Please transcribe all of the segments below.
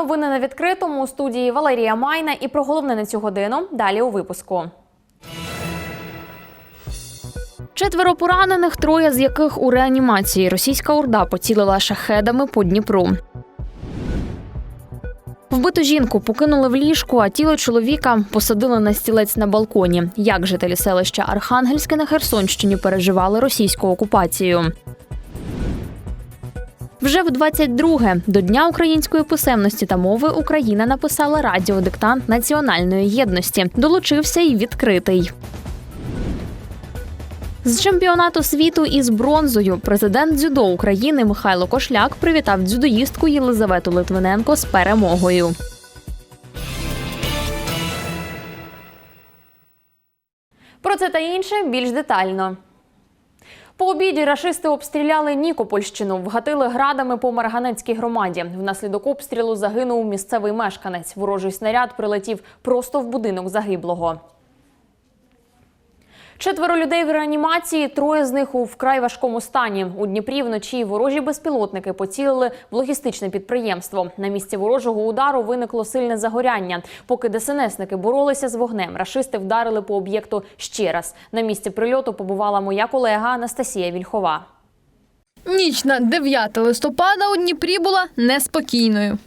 Новини на відкритому у студії Валерія Майна. І про головне на цю годину далі у випуску. Четверо поранених, троє з яких у реанімації. Російська орда поцілила шахедами по Дніпру. Вбиту жінку покинули в ліжку, а тіло чоловіка посадили на стілець на балконі. Як жителі селища Архангельське на Херсонщині переживали російську окупацію. Вже в 22-ге до Дня української писемності та мови Україна написала радіодиктант національної єдності. Долучився й відкритий. З чемпіонату світу із бронзою президент дзюдо України Михайло Кошляк привітав дзюдоїстку Єлизавету Литвиненко з перемогою. Про це та інше більш детально. По обіді рашисти обстріляли Нікопольщину, вгатили градами по Марганецькій громаді. Внаслідок обстрілу загинув місцевий мешканець. Ворожий снаряд прилетів просто в будинок загиблого. Четверо людей в реанімації, троє з них у вкрай важкому стані. У Дніпрі вночі ворожі безпілотники поцілили в логістичне підприємство. На місці ворожого удару виникло сильне загоряння. Поки ДСНСники боролися з вогнем, рашисти вдарили по об'єкту ще раз. На місці прильоту побувала моя колега Анастасія Вільхова. Ніч на 9 листопада у Дніпрі була неспокійною.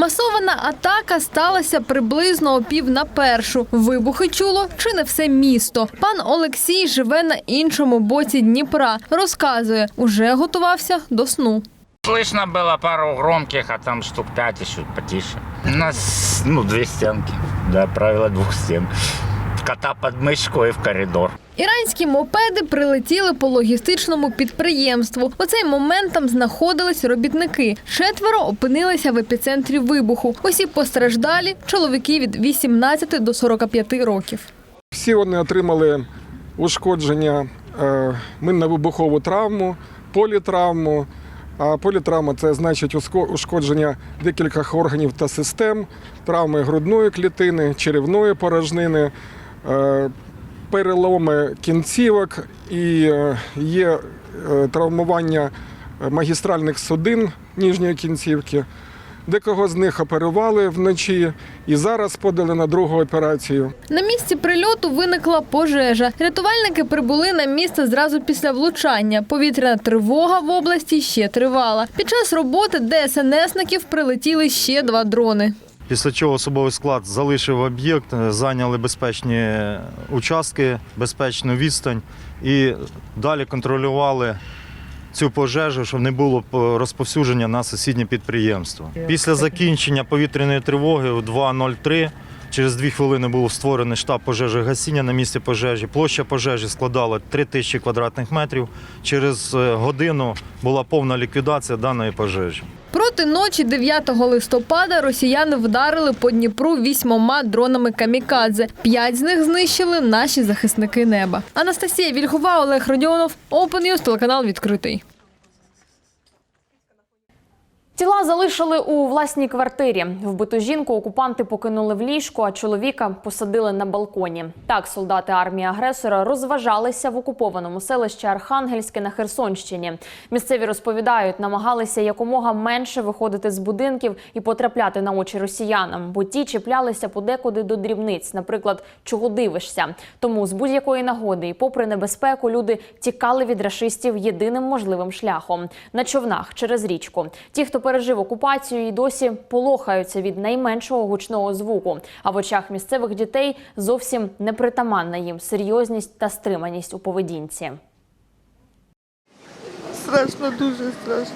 Масована атака сталася приблизно о пів на першу. Вибухи чуло чи не все місто. Пан Олексій живе на іншому боці Дніпра. Розказує, уже готувався до сну. Слышно было пару громких, а там штук пять еще потише. У нас, ну, две стенки. Да, правило двух стен. Кота под мышку и в коридор. Іранські мопеди прилетіли по логістичному підприємству. У цей момент там знаходились робітники. Четверо опинилися в епіцентрі вибуху. Усі постраждалі чоловіки від 18 до 45 років. Всі вони отримали ушкодження е, минно-вибухову травму, політравму. А політравма це значить ушкодження декількох органів та систем, травми грудної клітини, черевної порожнини, переломи кінцівок і е, є е, травмування магістральних судин нижньої кінцівки. Декого з них оперували вночі і зараз подали на другу операцію. На місці прильоту виникла пожежа. Рятувальники прибули на місце зразу після влучання. Повітряна тривога в області ще тривала. Під час роботи ДСНСників прилетіли ще два дрони. Після чого особовий склад залишив об'єкт, е, зайняли безпечні участки, безпечну відстань і далі контролювали цю пожежу, щоб не було розповсюдження на сусіднє підприємство. Після закінчення повітряної тривоги о 2.03 через дві хвилини був створений штаб пожежогасіння на місці пожежі. Площа пожежі складала 3 тисячі квадратних метрів. Через е, годину була повна ліквідація даної пожежі. Проти ночі 9 листопада росіяни вдарили по Дніпру вісьмома дронами камікадзе. П'ять з них знищили наші захисники неба. Анастасія Вільгова, Олег Родіонов, News, телеканал відкритий. Тіла залишили у власній квартирі. Вбиту жінку окупанти покинули в ліжку, а чоловіка посадили на балконі. Так солдати армії агресора розважалися в окупованому селищі Архангельське на Херсонщині. Місцеві розповідають, намагалися якомога менше виходити з будинків і потрапляти на очі росіянам, бо ті чіплялися подекуди до дрібниць, наприклад, чого дивишся. Тому з будь-якої нагоди і попри небезпеку люди тікали від рашистів єдиним можливим шляхом на човнах через річку. Ті, хто пережив окупацію, і досі полохаються від найменшого гучного звуку. А в очах місцевих дітей зовсім непритаманна їм серйозність та стриманість у поведінці. Страшно, дуже страшно.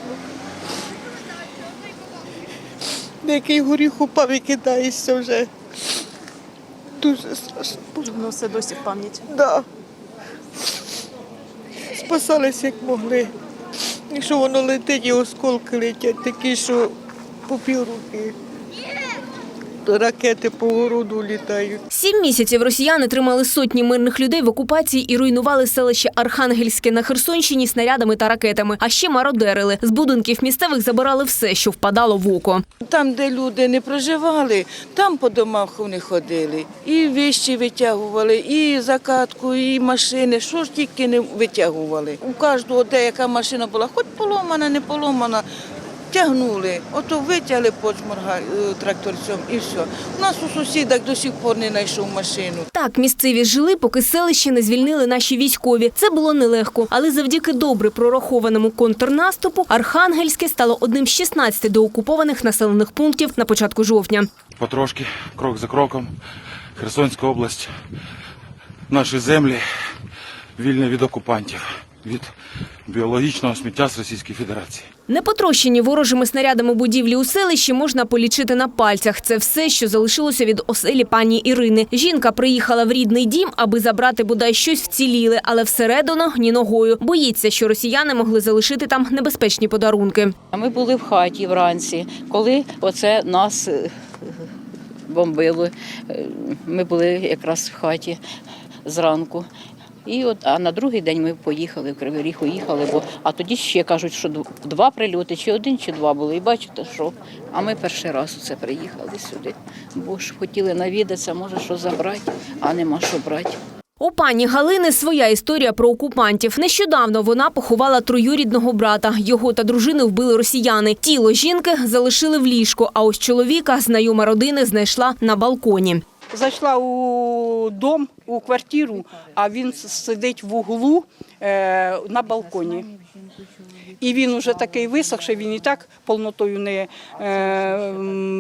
Який горіх упав і кидаєшся вже. Дуже страшно. Ну, це досі в пам'яті. Да. Спасалися як могли. Якщо воно летить і осколки летять, такі, що по півруки. Ракети по городу літають. Сім місяців росіяни тримали сотні мирних людей в окупації і руйнували селище Архангельське на Херсонщині снарядами та ракетами. А ще мародерили. З будинків місцевих забирали все, що впадало в око. Там, де люди не проживали, там по домах вони ходили. І вещі витягували, і закатку, і машини. Що ж тільки не витягували. У кожного деяка машина була, хоч поломана, не поломана. Тягнули, ото витягли почморга е, тракторцем і все. У нас у сусідах до сих пор не знайшов машину. Так, місцеві жили, поки селище не звільнили наші військові. Це було нелегко, але завдяки добре прорахованому контрнаступу Архангельське стало одним з 16 доокупованих населених пунктів на початку жовтня. потрошки, крок за кроком, Херсонська область, наші землі вільні від окупантів, від біологічного сміття з Російської Федерації. Непотрощені ворожими снарядами будівлі у селищі можна полічити на пальцях. Це все, що залишилося від оселі пані Ірини. Жінка приїхала в рідний дім, аби забрати бодай щось вціліле, але всередину ні ногою. Боїться, що росіяни могли залишити там небезпечні подарунки. Ми були в хаті вранці, коли оце нас е, бомбили. Е, Ми були якраз в хаті зранку. І от, а на другий день ми поїхали в Кривий Ріг, уїхали, бо а тоді ще кажуть, що дв- два прильоти, чи один, чи два були. І бачите, що. А ми перший раз це приїхали сюди. Бо ж хотіли навідатися, може, що забрати, а нема що брати. У пані Галини своя історія про окупантів. Нещодавно вона поховала троюрідного брата. Його та дружини вбили росіяни. Тіло жінки залишили в ліжку, а ось чоловіка знайома родини знайшла на балконі. Зайшла у дом, у квартиру, а він сидить в углу е, на балконі. І він уже такий висохший, він і так повнотою не е,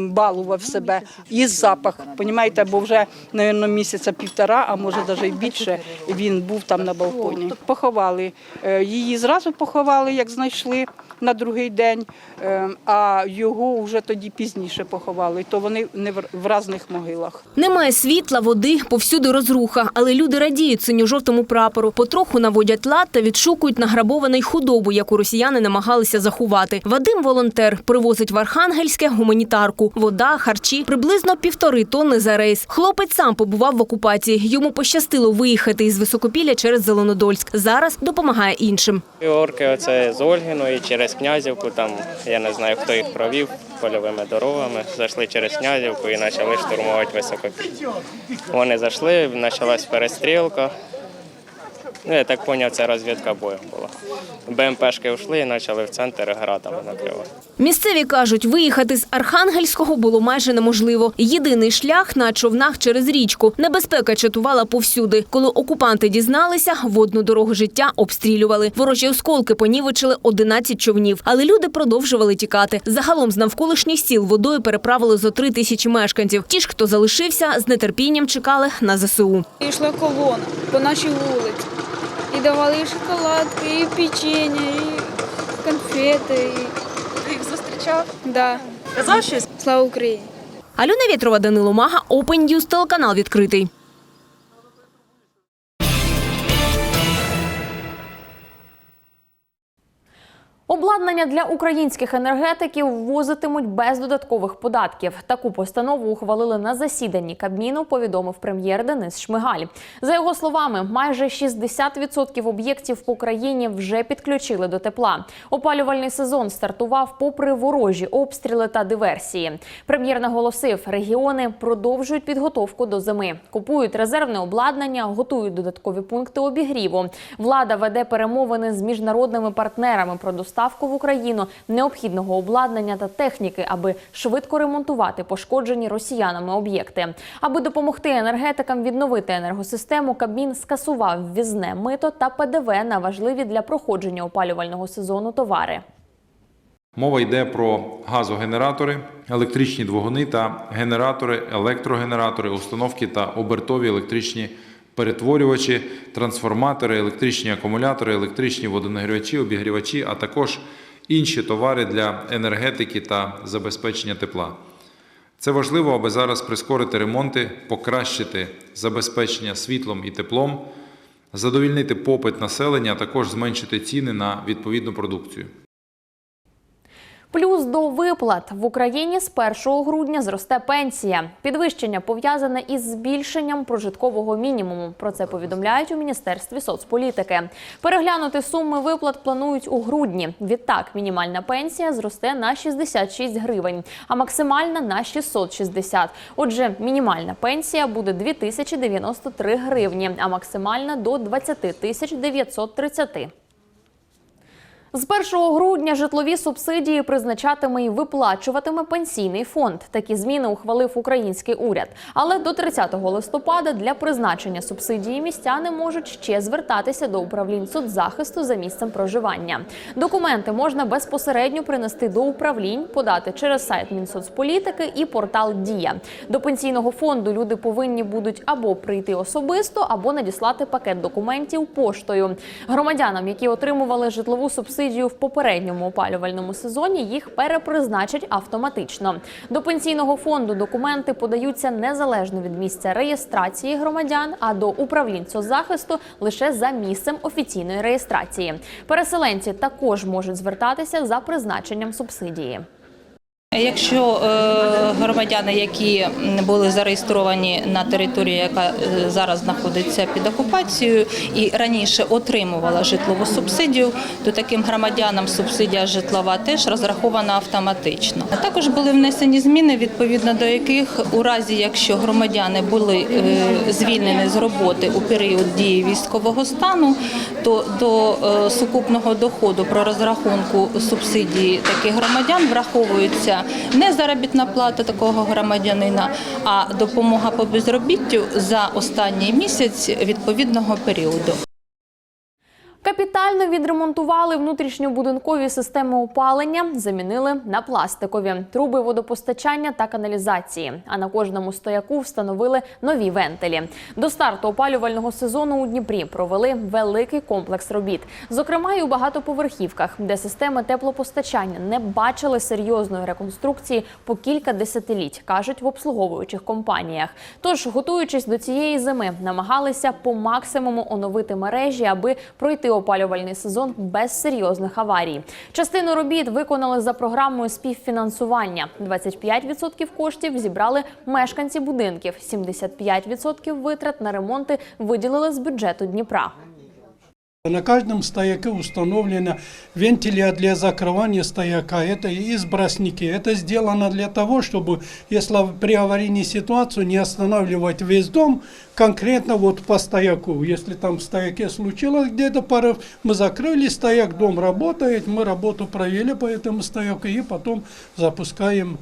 балував себе. І запах, понімаєте, бо вже, мабуть, місяця півтора, а може навіть більше, він був там на балконі. Поховали. Е, Її зразу поховали, як знайшли на другий день, е, а його вже тоді пізніше поховали. То вони не в в різних могилах. Немає світла, води, повсюди розруха, але люди радіють синьо-жовтому прапору. Потроху наводять лад та відшукують награбований худобу, яку росіяни намагалися заховати. Вадим волонтер привозить в Архангельське гуманітарку, вода, харчі, приблизно півтори тонни за рейс. Хлопець сам побував в окупації. Йому пощастило виїхати із Високопілля через Зеленодольськ. Зараз допомагає іншим. Орки оце з Ольгиної через Князівку, там я не знаю, хто їх провів польовими дорогами. Зайшли через Князівку і почали штурмувати високопіль. Вони зайшли, почалась перестрілка. Ну, я так зрозумів, це розвідка бою була. БМПшки йшли і почали в центр градами накривати. Місцеві кажуть, виїхати з Архангельського було майже неможливо. Єдиний шлях на човнах через річку. Небезпека чатувала повсюди. Коли окупанти дізналися, водну дорогу життя обстрілювали. Ворожі осколки понівечили 11 човнів, але люди продовжували тікати. Загалом з навколишніх сіл водою переправили зо три тисячі мешканців. Ті ж, хто залишився, з нетерпінням чекали на ЗСУ. Йшла колона по нашій вулиці. І давали і шоколадки, і печення, і конфети. І... Їх зустрічав? Да. Казав щось? Слава Україні! Альона Вєтрова, Данило Мага, Open News, телеканал відкритий. Обладнання для українських енергетиків ввозитимуть без додаткових податків. Таку постанову ухвалили на засіданні Кабміну, повідомив прем'єр Денис Шмигаль. За його словами, майже 60% об'єктів по країні вже підключили до тепла. Опалювальний сезон стартував попри ворожі обстріли та диверсії. Прем'єр наголосив, регіони продовжують підготовку до зими, купують резервне обладнання, готують додаткові пункти обігріву. Влада веде перемовини з міжнародними партнерами про доставку в Україну необхідного обладнання та техніки, аби швидко ремонтувати пошкоджені росіянами об'єкти. Аби допомогти енергетикам відновити енергосистему, Кабмін скасував ввізне мито та ПДВ на важливі для проходження опалювального сезону товари. Мова йде про газогенератори, електричні двигуни та генератори, електрогенератори, установки та обертові електричні перетворювачі, трансформатори, електричні акумулятори, електричні водонагрівачі, обігрівачі, а також інші товари для енергетики та забезпечення тепла. Це важливо, аби зараз прискорити ремонти, покращити забезпечення світлом і теплом, задовільнити попит населення, а також зменшити ціни на відповідну продукцію. Плюс до виплат в Україні з 1 грудня зросте пенсія. Підвищення пов'язане із збільшенням прожиткового мінімуму. Про це повідомляють у міністерстві соцполітики. Переглянути суми виплат планують у грудні. Відтак, мінімальна пенсія зросте на 66 гривень, а максимальна на 660. Отже, мінімальна пенсія буде 2093 гривні, а максимальна до 20 тисяч 930. З 1 грудня житлові субсидії призначатиме і виплачуватиме пенсійний фонд. Такі зміни ухвалив український уряд. Але до 30 листопада для призначення субсидії містяни можуть ще звертатися до управлінь соцзахисту за місцем проживання. Документи можна безпосередньо принести до управлінь, подати через сайт Мінсоцполітики і портал Дія. До пенсійного фонду люди повинні будуть або прийти особисто, або надіслати пакет документів поштою. Громадянам, які отримували житлову субсидію в попередньому опалювальному сезоні, їх перепризначать автоматично. До пенсійного фонду документи подаються незалежно від місця реєстрації громадян, а до управлінь соцзахисту лише за місцем офіційної реєстрації. Переселенці також можуть звертатися за призначенням субсидії. Якщо е, громадяни, які були зареєстровані на території, яка е, зараз знаходиться під окупацією, і раніше отримувала житлову субсидію, то таким громадянам субсидія житлова теж розрахована автоматично. Також були внесені зміни, відповідно до яких, у разі якщо громадяни були е, звільнені з роботи у період дії військового стану, то до сукупного доходу про розрахунку субсидії таких громадян враховується не заробітна плата такого громадянина, а допомога по безробіттю за останній місяць відповідного періоду. Капітально відремонтували внутрішньобудинкові системи опалення, замінили на пластикові труби водопостачання та каналізації. А на кожному стояку встановили нові вентилі. До старту опалювального сезону у Дніпрі провели великий комплекс робіт, зокрема і у багатоповерхівках, де системи теплопостачання не бачили серйозної реконструкції по кілька десятиліть, кажуть в обслуговуючих компаніях. Тож, готуючись до цієї зими, намагалися по максимуму оновити мережі, аби пройти опалювальний сезон без серйозних аварій. Частину робіт виконали за програмою співфінансування. 25% коштів зібрали мешканці будинків, 75% витрат на ремонти виділили з бюджету Дніпра. На каждом стояке установлены вентили для закрывания стояка. Это избросники. Это сделано для того, чтобы, если при аварийной ситуации не останавливать весь дом, конкретно вот по стояку. Если там в стояке случилось где-то порыв, мы закрыли стояк, дом работает, мы работу провели по этому стояку и потом запускаем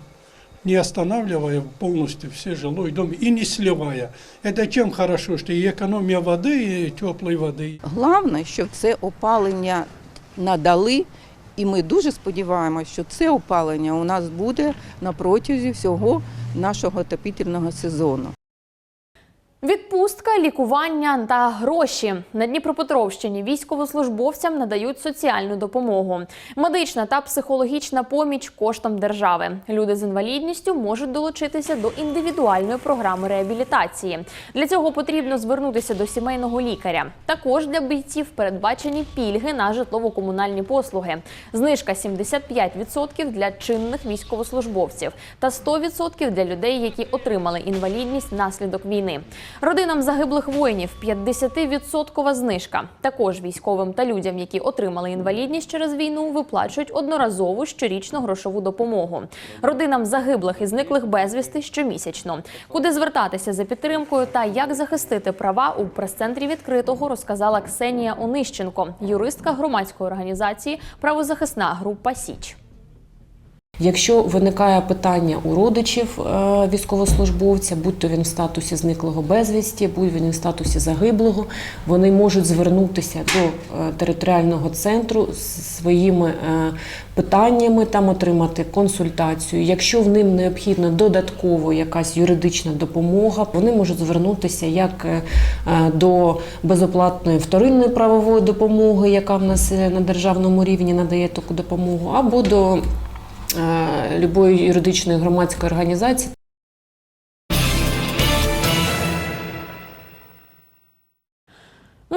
не останавливая полностью все жилой дом и не сливая. Это чем хорошо, что и экономия воды, и теплой воды. Головне, що це опалення надали, і ми дуже сподіваємося, що це опалення у нас буде на протязі всього нашого отопительного сезону. Відпустка, лікування та гроші на Дніпропетровщині військовослужбовцям надають соціальну допомогу, медична та психологічна поміч коштом держави. Люди з інвалідністю можуть долучитися до індивідуальної програми реабілітації. Для цього потрібно звернутися до сімейного лікаря. Також для бійців передбачені пільги на житлово-комунальні послуги. Знижка 75% для чинних військовослужбовців та 100% для людей, які отримали інвалідність внаслідок війни. Родинам загиблих воїнів 50% знижка. Також військовим та людям, які отримали інвалідність через війну, виплачують одноразову щорічну грошову допомогу. Родинам загиблих і зниклих безвісти щомісячно. Куди звертатися за підтримкою та як захистити права у прес-центрі відкритого розказала Ксенія Онищенко, юристка громадської організації Правозахисна група Січ. Якщо виникає питання у родичів е, військовослужбовця, будь то він в статусі зниклого безвісті, будь він в статусі загиблого, вони можуть звернутися до е, територіального центру з своїми е, питаннями, там отримати консультацію. Якщо в ним необхідна додатково якась юридична допомога, вони можуть звернутися як до безоплатної вторинної правової допомоги, яка в нас на державному рівні надає таку допомогу, або до любої юридичної громадської організації.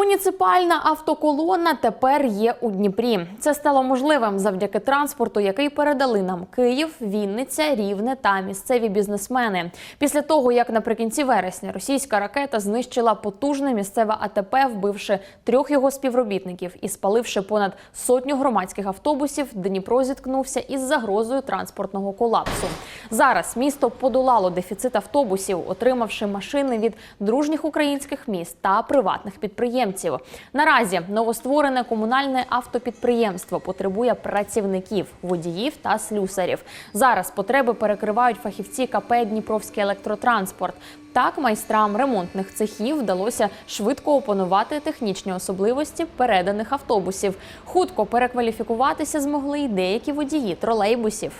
Муніципальна автоколона тепер є у Дніпрі. Це стало можливим завдяки транспорту, який передали нам Київ, Вінниця, Рівне та місцеві бізнесмени. Після того, як наприкінці вересня російська ракета знищила потужне місцеве АТП, вбивши трьох його співробітників і спаливши понад сотню громадських автобусів, Дніпро зіткнувся із загрозою транспортного колапсу. Зараз місто подолало дефіцит автобусів, отримавши машини від дружніх українських міст та приватних підприємців. Наразі новостворене комунальне автопідприємство потребує працівників, водіїв та слюсарів. Зараз потреби перекривають фахівці КП Дніпровський електротранспорт. Так майстрам ремонтних цехів вдалося швидко опанувати технічні особливості переданих автобусів. Хутко перекваліфікуватися змогли й деякі водії тролейбусів.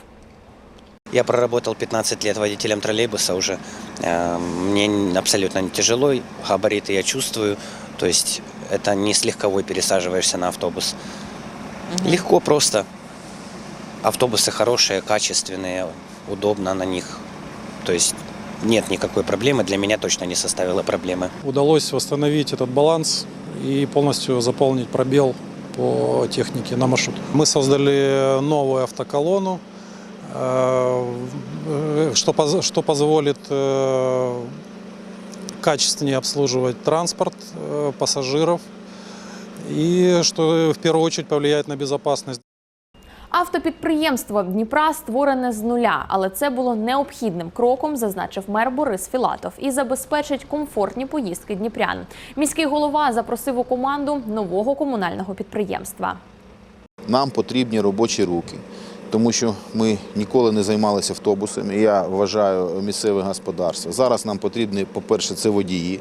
Я проработал 15 лет водителем троллейбуса уже. Э, Мне абсолютно не тяжело, габариты я чувствую. То есть это не с легковой пересаживаешься на автобус. Легко просто. Автобусы хорошие, качественные, удобно на них. То есть нет никакой проблемы, для меня точно не составило проблемы. Удалось восстановить этот баланс и полностью заполнить пробел по технике на маршрут. Мы создали новую автоколонну, э, что, поз- что позволит э, качественнее обслуживать транспорт э, пассажиров и что в первую очередь повлияет на безопасность. Автопідприємство Дніпра створене з нуля, але це було необхідним кроком, зазначив мер Борис Філатов, і забезпечить комфортні поїздки дніпрян. Міський голова запросив у команду нового комунального підприємства. Нам потрібні робочі руки, тому що ми ніколи не займалися автобусами. Я вважаю місцеве господарство. Зараз нам потрібні, по-перше, це водії,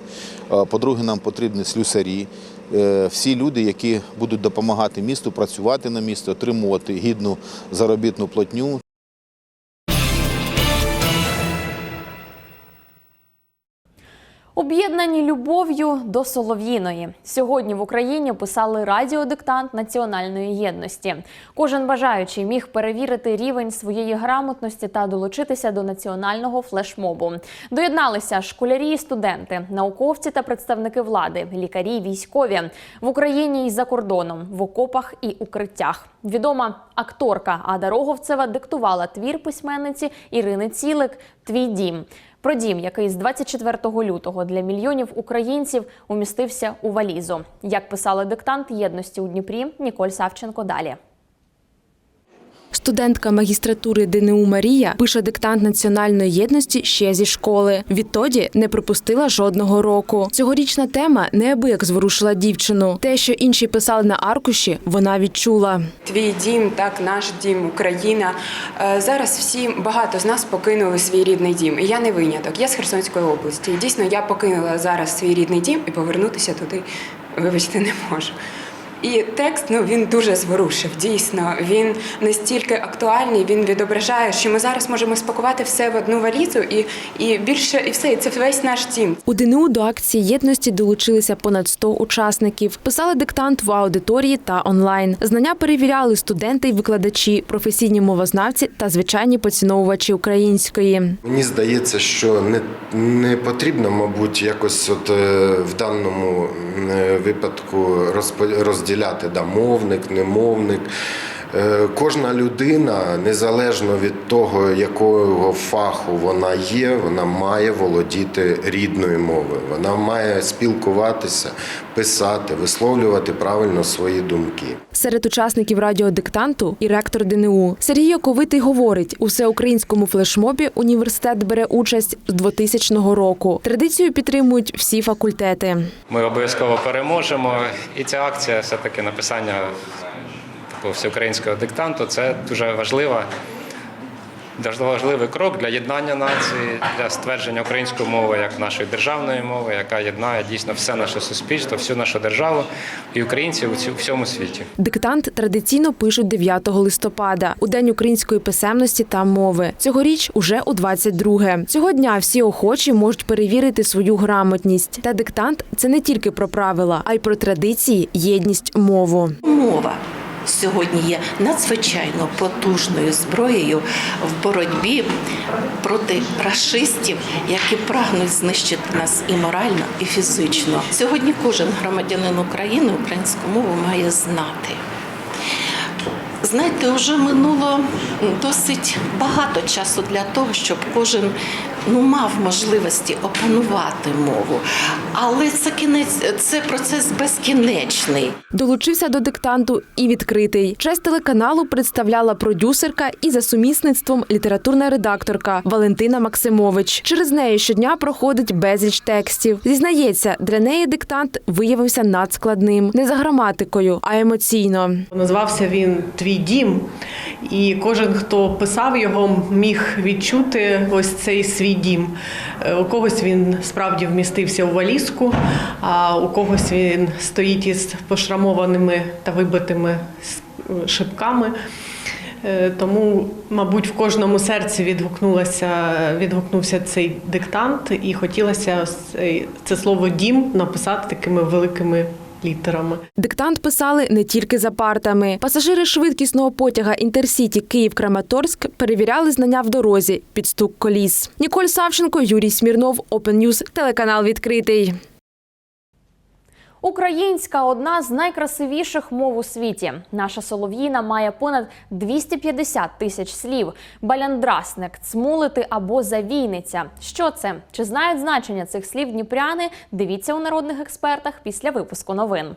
е, по-друге, нам потрібні слюсарі. Е, Всі люди, які будуть допомагати місту працювати на місто, отримувати гідну заробітну платню. Об'єднані любов'ю до Солов'їної сьогодні в Україні писали радіодиктант національної єдності. Кожен бажаючий міг перевірити рівень своєї грамотності та долучитися до національного флешмобу. Доєдналися школярі і студенти, науковці та представники влади, лікарі, військові в Україні і за кордоном, в окопах і укриттях. Відома акторка Ада Роговцева диктувала твір письменниці Ірини Цілик Твій дім. Про дім, який з 24 лютого для мільйонів українців умістився у валізу. Як писала диктант єдності у Дніпрі, Ніколь Савченко далі. Студентка магістратури ДНУ Марія пише диктант національної єдності ще зі школи. Відтоді не пропустила жодного року. Цьогорічна тема неабияк зворушила дівчину. Те, що інші писали на аркуші, вона відчула. Твій дім, так, наш дім, Україна. Е, Зараз всі багато з нас покинули свій рідний дім. І я не виняток. Я з Херсонської області. Дійсно я покинула зараз свій рідний дім і повернутися туди, вибачте, не можу. І текст ну він дуже зворушив. Дійсно, він настільки актуальний. Він відображає, що ми зараз можемо спакувати все в одну валізу, і, і більше, і все. І це весь наш дім. У ДНУ до акції єдності долучилися понад 100 учасників. Писали диктант в аудиторії та онлайн. Знання перевіряли студенти й викладачі, професійні мовознавці та звичайні поціновувачі української. Мені здається, що не, не потрібно, мабуть, якось от е, в даному е, випадку розпо- розділяти да, мовник, немовник. Е, Кожна людина, незалежно від того, якого фаху вона є, вона має володіти рідною мовою. Вона має спілкуватися, писати, висловлювати правильно свої думки. Серед учасників радіодиктанту і ректор ДНУ Сергій Оковитий говорить, у всеукраїнському флешмобі університет бере участь з 2000 року. Традицію підтримують всі факультети. Ми обов'язково переможемо. І ця акція, все-таки написання такого всеукраїнського диктанту, це дуже важлива. Дуже важливий крок для єднання нації, для ствердження української мови як нашої державної мови, яка єднає дійсно все наше суспільство, всю нашу державу і українців у цю- всьому світі. Диктант традиційно пишуть 9 листопада, у день української писемності та мови. Цьогоріч уже у 22-ге. Цього дня всі охочі можуть перевірити свою грамотність. Та диктант це не тільки про правила, а й про традиції, єдність, мову. Мова сьогодні є надзвичайно потужною зброєю в боротьбі проти рашистів, які прагнуть знищити нас і морально, і фізично. Сьогодні кожен громадянин України українську мову має знати. Знаєте, вже минуло досить багато часу для того, щоб кожен ну, мав можливості опанувати мову. Але це кінець, це процес безкінечний. Долучився до диктанту і відкритий. Честь телеканалу представляла продюсерка і за сумісництвом літературна редакторка Валентина Максимович. Через неї щодня проходить безліч текстів. Зізнається, для неї диктант виявився надскладним, не за граматикою, а емоційно. Назвався він Твій дім, і кожен, хто писав його, міг відчути ось цей свій дім. Е, У когось він справді вмістився у валізку, а у когось він стоїть із пошрамованими та вибитими шибками. Е, Тому, мабуть, в кожному серці відгукнулося, відгукнувся цей диктант, і хотілося це слово дім написати такими великими літерами. Диктант писали не тільки за партами. Пасажири швидкісного потяга Інтерсіті Київ-Краматорськ перевіряли знання в дорозі під стук коліс. Ніколь Савченко, Юрій Смірнов, Open News, телеканал відкритий. Українська одна з найкрасивіших мов у світі. Наша солов'їна має понад 250 тисяч слів. Баляндрасник, цмулити або завійниця. Що це? Чи знають значення цих слів дніпряни? Дивіться у народних експертах після випуску новин.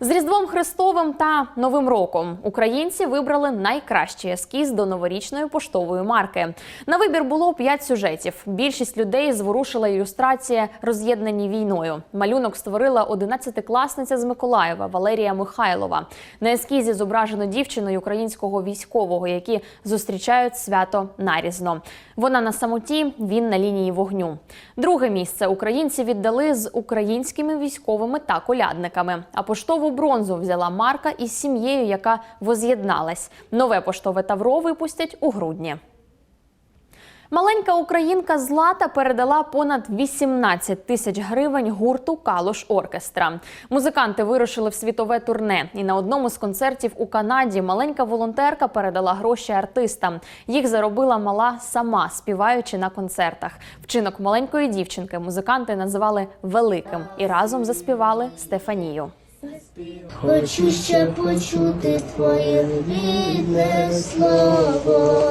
З Різдвом Христовим та Новим роком українці вибрали найкращий ескіз до новорічної поштової марки. На вибір було п'ять сюжетів. Більшість людей зворушила ілюстрація роз'єднані війною. Малюнок створила 11-класниця з Миколаєва Валерія Михайлова. На ескізі зображено дівчину й українського військового, які зустрічають свято нарізно. Вона на самоті, він на лінії вогню. Друге місце українці віддали з українськими військовими та колядниками. А поштову бронзу взяла марка із сім'єю, яка воз'єдналась. Нове поштове тавро випустять у грудні. Маленька українка Злата передала понад 18 тисяч гривень гурту Калуш Оркестра. Музиканти вирушили в світове турне, і на одному з концертів у Канаді маленька волонтерка передала гроші артистам. Їх заробила мала сама, співаючи на концертах. Вчинок маленької дівчинки музиканти називали великим і разом заспівали Стефанію. Хочу ще почути твоє рідне слово.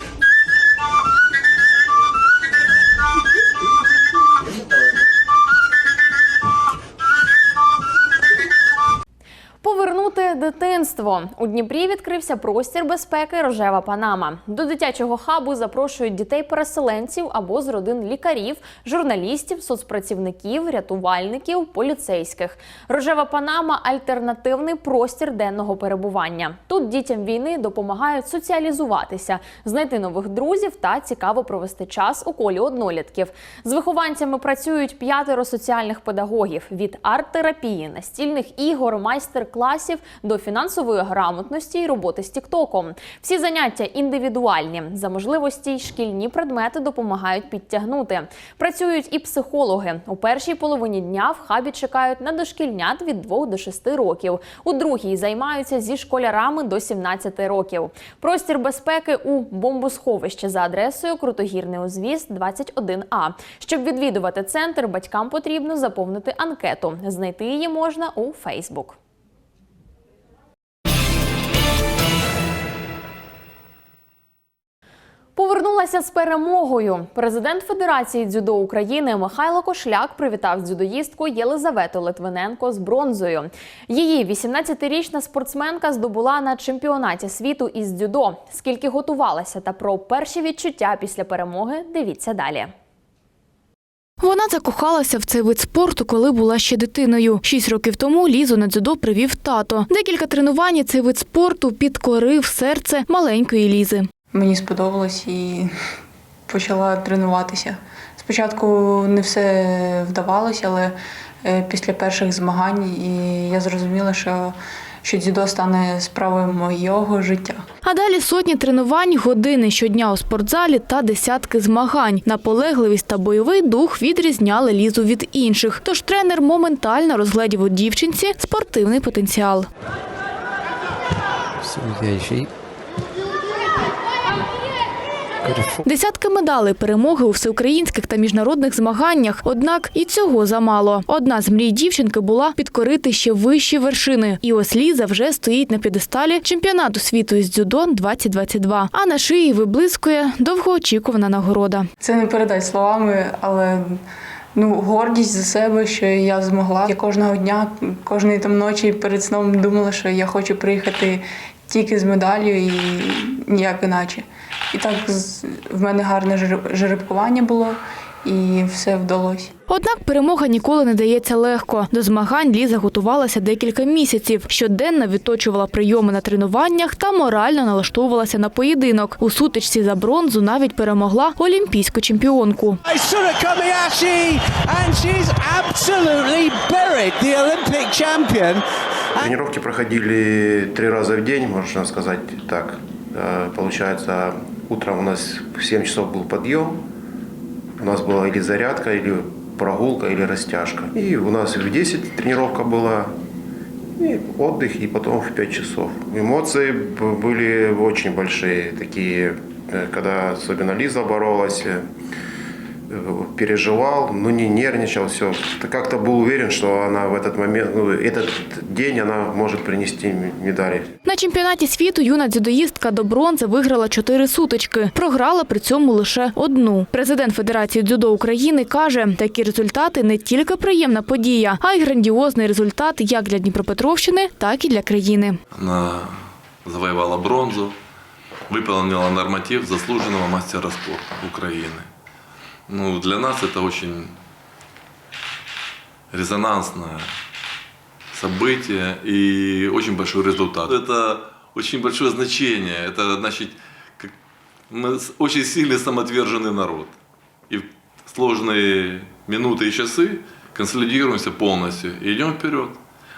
Дитинство у Дніпрі відкрився простір безпеки Рожева Панама. До дитячого хабу запрошують дітей-переселенців або з родин лікарів, журналістів, соцпрацівників, рятувальників, поліцейських. Рожева Панама альтернативний простір денного перебування. Тут дітям війни допомагають соціалізуватися, знайти нових друзів та цікаво провести час у колі однолітків. З вихованцями працюють п'ятеро соціальних педагогів від арт-терапії, настільних ігор, майстер-класів до фінансової грамотності і роботи з Тіктоком. Всі заняття індивідуальні. За можливості й шкільні предмети допомагають підтягнути. Працюють і психологи. У першій половині дня в хабі чекають на дошкільнят від 2 до 6 років. У другій займаються зі школярами до 17 років. Простір безпеки у бомбосховищі за адресою Крутогірний узвіз 21А. Щоб відвідувати центр, батькам потрібно заповнити анкету. Знайти її можна у Фейсбук. Повернулася з перемогою. Президент Федерації дзюдо України Михайло Кошляк привітав дзюдоїстку Єлизавету Литвиненко з бронзою. Її 18-річна спортсменка здобула на чемпіонаті світу із дзюдо. Скільки готувалася та про перші відчуття після перемоги, дивіться далі. Вона закохалася в цей вид спорту, коли була ще дитиною. Шість років тому Лізу на дзюдо привів тато. Декілька тренувань цей вид спорту підкорив серце маленької Лізи. Мені сподобалось і почала тренуватися. Спочатку не все вдавалося, але е, після перших змагань і я зрозуміла, що, що дзюдо стане справою моєго життя. А далі сотні тренувань, години щодня у спортзалі та десятки змагань. Наполегливість та бойовий дух відрізняли Лізу від інших. Тож тренер моментально розгледів у дівчинці спортивний потенціал. Десятки медалей перемоги у всеукраїнських та міжнародних змаганнях. Однак і цього замало. Одна з мрій дівчинки була підкорити ще вищі вершини. І ось Ліза вже стоїть на п'єдесталі чемпіонату світу із дзюдо 2022. А на шиї виблискує довгоочікувана нагорода. Це не передать словами, але ну, гордість за себе, що я змогла. Я кожного дня, кожної там ночі перед сном думала, що я хочу приїхати тільки з медаллю і ніяк іначе. І так в мене гарне жереб- жеребкування було, і все вдалося. Однак перемога ніколи не дається легко. До змагань Ліза готувалася декілька місяців. Щоденно відточувала прийоми на тренуваннях та морально налаштовувалася на поєдинок. У сутичці за бронзу навіть перемогла олімпійську чемпіонку. Champion. Тренировки проходили три раза в день, можно сказать так. Э, Получается, утром у нас в 7 часов был подъем. У нас была или зарядка, или прогулка, или растяжка. И у нас в 10 тренировка была, и отдых, и потом в 5 часов. Эмоции были очень большие, такие, э, когда особенно Лиза боролась, э, переживал, но не нервничал, все. Как-то был уверен, что она в этот момент, ну, этот день она может принести м- медали. На чемпіонаті світу юна дзюдоїстка до бронзи виграла чотири сутички. Програла при цьому лише одну. Президент Федерації дзюдо України каже, такі результати не тільки приємна подія, а й грандіозний результат як для Дніпропетровщини, так і для країни. Она завоевала бронзу, выполнила норматив заслуженного мастера спорта Украины. Ну, для нас это очень резонансное событие и очень большой результат. Это очень большое значение. Это значит, как мы очень сильный самоотверженный народ. И в сложные минуты и часы консолидируемся полностью и идем вперед.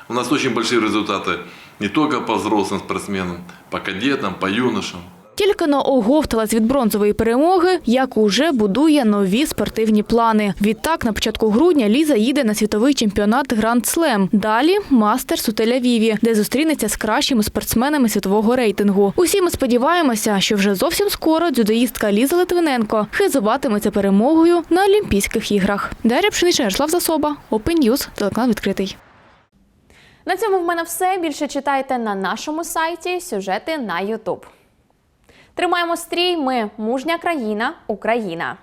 У нас очень большие результаты не только по взрослым спортсменам, по кадетам, по юношам. Тільки но оговталась від бронзової перемоги, як уже будує нові спортивні плани. Відтак, на початку грудня Ліза їде на світовий чемпіонат Гранд Слем. Далі мастерс у Тель-Авіві, де зустрінеться з кращими спортсменами світового рейтингу. Усі ми сподіваємося, що вже зовсім скоро дзюдоїстка Ліза Литвиненко хизуватиметься перемогою на Олімпійських іграх. Дар'я Пшенична, Ярослав Засоба, Open News, телеканал відкритий. На цьому в мене все. Більше читайте на нашому сайті сюжети на Ютуб. Тримаємо стрій. Ми мужня країна, Україна.